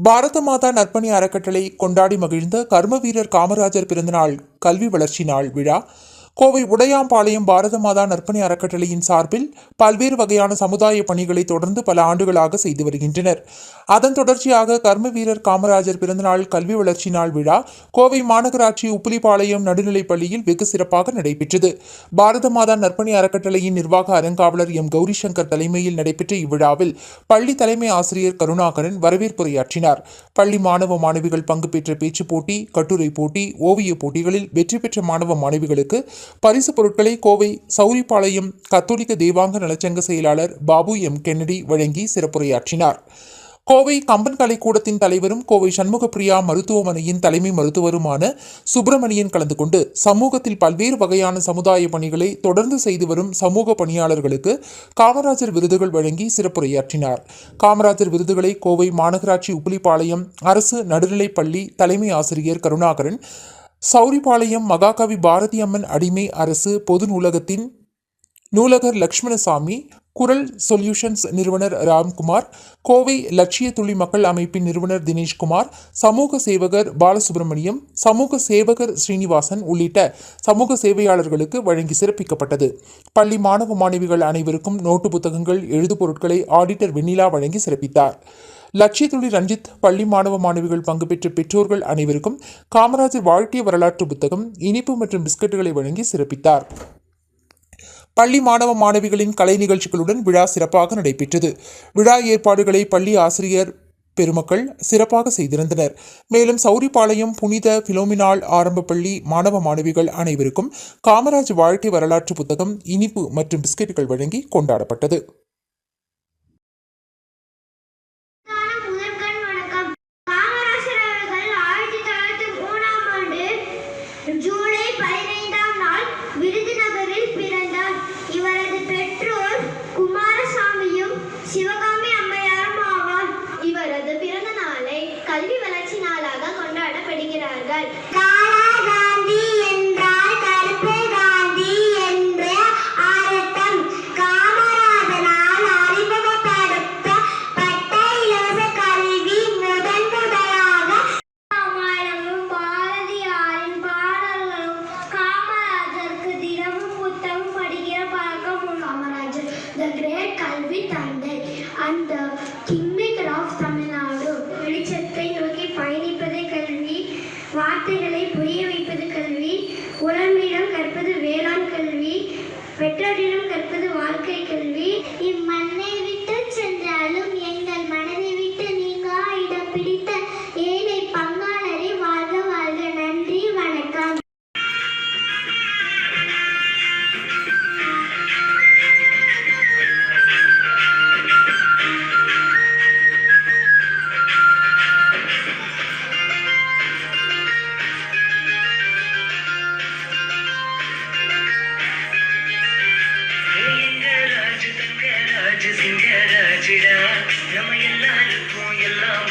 பாரத மாதா நற்பணி அறக்கட்டளை கொண்டாடி மகிழ்ந்த கர்ம வீரர் காமராஜர் பிறந்தநாள் கல்வி வளர்ச்சி நாள் விழா கோவை உடையாம்பாளையம் பாரத மாதா நற்பணி அறக்கட்டளையின் சார்பில் பல்வேறு வகையான சமுதாய பணிகளை தொடர்ந்து பல ஆண்டுகளாக செய்து வருகின்றனர். அதன் தொடர்ச்சியாக கர்ம வீரர் காமராஜர் பிறந்தநாள் கல்வி வளர்ச்சி நாள் விழா கோவை மாநகராட்சி உப்புலிப்பாளையம் நடுநிலைப் பள்ளியில் வெகு சிறப்பாக நடைபெற்றது. பாரத மாதா நற்பணி அறக்கட்டளையின் நிர்வாக அறங்காவலர் எம் கௌரி சங்கர் தலைமையில் நடைபெற்ற இவ்விழாவில் பள்ளி தலைமை ஆசிரியர் கருணாகரன் வரவேற்புரையாற்றினார். பள்ளி மாணவ மாணவிகள் பங்கு பெற்ற பேச்சுப் போட்டி கட்டுரை போட்டி ஓவியப் போட்டிகளில் வெற்றி பெற்ற மாணவ மாணவிகளுக்கு பரிசு பொருட்களை கோவை சௌரிபாளையம் கத்தோலிக்க தேவாங்க நலச்சங்க செயலாளர் பாபு எம் கென்னடி வழங்கி சிறப்புரையாற்றினார். கோவை கம்பன் கலைக்கூடத்தின் தலைவரும் கோவை சண்முகப்பிரியா மருத்துவமனையின் தலைமை மருத்துவருமான சுப்பிரமணியன் கலந்து கொண்டு சமூகத்தில் பல்வேறு வகையான சமுதாய பணிகளை தொடர்ந்து செய்து வரும் சமூக பணியாளர்களுக்கு காமராஜர் விருதுகள் வழங்கி சிறப்புரையாற்றினார். காமராஜர் விருதுகளை கோவை மாநகராட்சி உப்பிலிப்பாளையம் அரசு நடுநிலைப்பள்ளி தலைமை ஆசிரியர் கருணாகரன் சௌரிபாளையம் மகாகவி பாரதி அம்மன் அடிமை அரசு பொது நூலகத்தின் நூலகர் லக்ஷ்மணசாமி குரல் சொல்யூஷன்ஸ் நிறுவனர் ராம்குமார் கோவை லட்சிய துளி மக்கள் அமைப்பின் நிறுவனர் தினேஷ்குமார் சமூக சேவகர் பாலசுப்ரமணியம் சமூக சேவகர் ஸ்ரீனிவாசன் உள்ளிட்ட சமூக சேவையாளர்களுக்கு வழங்கி சிறப்பிக்கப்பட்டது. பள்ளி மாணவ மாணவிகள் அனைவருக்கும் நோட்டு புத்தகங்கள் எழுதுபொருட்களை ஆடிட்டர் வெண்ணிலா வழங்கி சிறப்பித்தார். லட்சியத்துளி ரஞ்சித் பள்ளி மாணவ மாணவிகள் பங்கு பெற்ற பெற்றோர்கள் அனைவருக்கும் காமராஜர் வாழ்க்கை வரலாற்று புத்தகம் இனிப்பு மற்றும் பிஸ்கட்டுகளை வழங்கி சிறப்பித்தார். பள்ளி மாணவ மாணவிகளின் கலை நிகழ்ச்சிகளுடன் விழா சிறப்பாக நடைபெற்றது. விழா ஏற்பாடுகளை பள்ளி ஆசிரியர் பெருமக்கள் சிறப்பாக செய்திருந்தனர். மேலும் சௌரிபாளையம் புனித பிலோமினால் ஆரம்ப பள்ளி மாணவ மாணவிகள் அனைவருக்கும் காமராஜ் வாழ்க்கை வரலாற்று புத்தகம் இனிப்பு மற்றும் பிஸ்கெட்டுகள் வழங்கி கொண்டாடப்பட்டது. கல்வி தந்தை. அந்த கிங்மேக்கர் ஆஃப் தமிழ்நாடு வெளிச்சத்தை நோக்கி பயணிப்பது கல்வி வார்த்தைகளை புரிய வைப்பது கல்வி உடம்பிடம் கற்பது வேளாண் கல்வி பெற்றோரிடம் ராஜ சிங்க ராஜிடா நம்ம எல்லாருக்கும் எல்லாம்